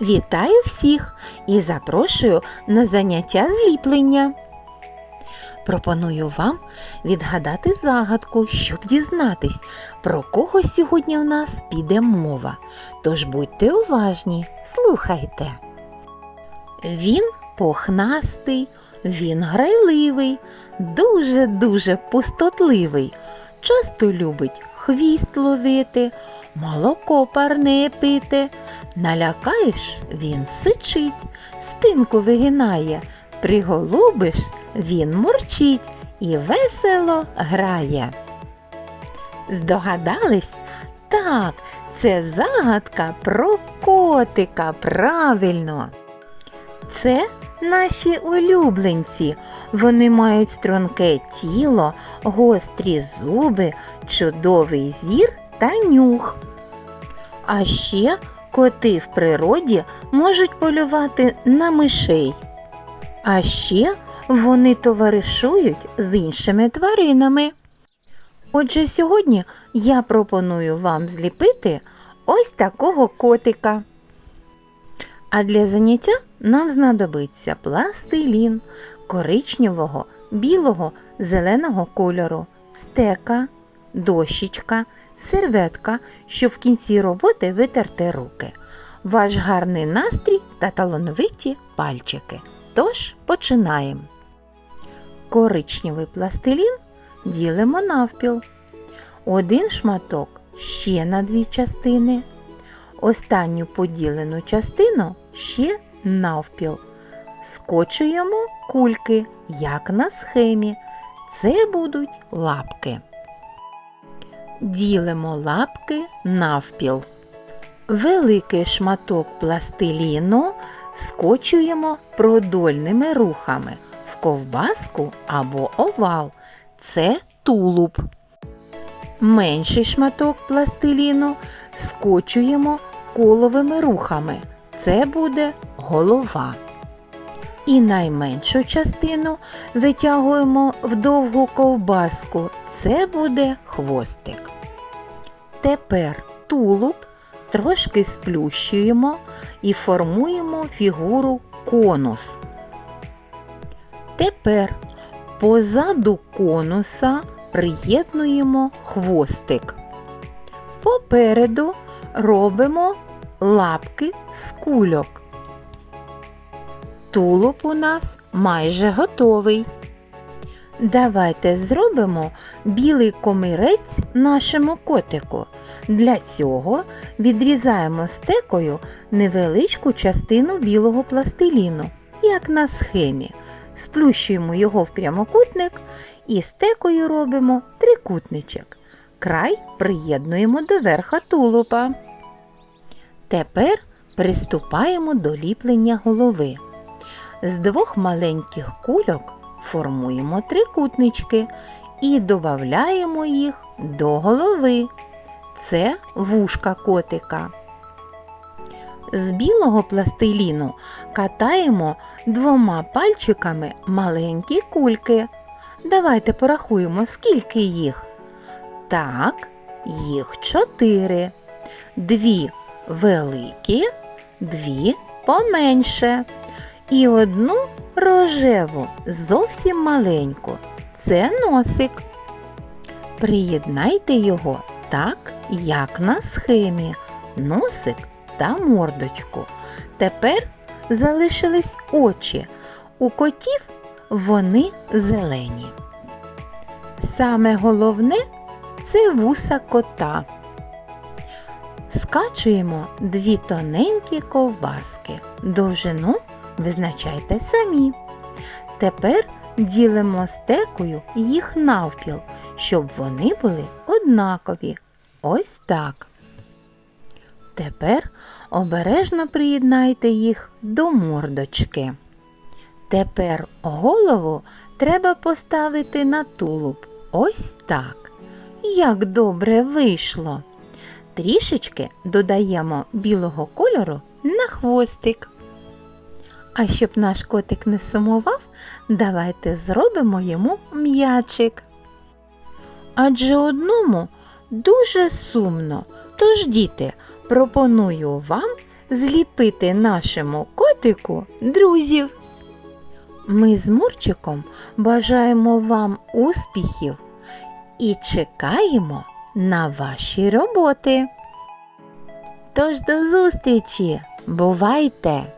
Вітаю всіх і запрошую на заняття зліплення. Пропоную вам відгадати загадку, щоб дізнатись, про кого сьогодні в нас піде мова. Тож будьте уважні, слухайте. Він похнастий, він грайливий, дуже-дуже пустотливий. Часто любить хвіст ловити, молоко парне пити. Налякаєш, він сичить, спинку вигинає, приголубиш, він мурчить і весело грає. Здогадались? Так, це загадка про котика, правильно. Це наші улюбленці. Вони мають струнке тіло, гострі зуби, чудовий зір та нюх. А ще коти в природі можуть полювати на мишей. А ще вони товаришують з іншими тваринами. Отже, сьогодні я пропоную вам зліпити ось такого котика. А для заняття нам знадобиться пластилін коричневого, білого, зеленого кольору, стека, дощечка, серветка, щоб в кінці роботи витерти руки, ваш гарний настрій та талановиті пальчики. Тож починаємо. Коричневий пластилін ділимо навпіл. Один шматок ще на дві частини. Останню поділену частину ще навпіл. Скочуємо кульки, як на схемі. Це будуть лапки. Ділимо лапки навпіл. Великий шматок пластиліну скочуємо продольними рухами в ковбаску або овал. Це тулуб. Менший шматок пластиліну скочуємо коловими рухами. Це буде голова. І найменшу частину витягуємо в довгу ковбаску. Це буде хвостик. Тепер тулуб трошки сплющуємо і формуємо фігуру конус. Тепер позаду конуса приєднуємо хвостик. Попереду робимо лапки з кульок. Тулуб у нас майже готовий. Давайте зробимо білий комірець нашому котику. Для цього відрізаємо стекою невеличку частину білого пластиліну, як на схемі. Сплющуємо його в прямокутник і стекою робимо трикутничок. Край приєднуємо до верха тулупа. Тепер приступаємо до ліплення голови. З двох маленьких кульок формуємо трикутнички і додаємо їх до голови. Це вушка котика. З білого пластиліну катаємо двома пальчиками маленькі кульки. Давайте порахуємо, скільки їх. Так, їх чотири. Дві великі, дві поменше. І одну рожеву, зовсім маленьку. Це носик. Приєднайте його так, як на схемі. Носик та мордочку. Тепер залишились очі. У котів вони зелені. Саме головне це вуса кота. Скачуємо дві тоненькі ковбаски. Довжину визначайте самі. Тепер ділимо стекою їх навпіл, щоб вони були однакові. Ось так. Тепер обережно приєднайте їх до мордочки. Тепер голову треба поставити на тулуб. Ось так. Як добре вийшло. Трішечки додаємо білого кольору на хвостик. А щоб наш котик не сумував, давайте зробимо йому м'ячик. Адже одному дуже сумно. Тож, діти, пропоную вам зліпити нашому котику друзів. Ми з Мурчиком бажаємо вам успіхів і чекаємо на ваші роботи. Тож до зустрічі! Бувайте!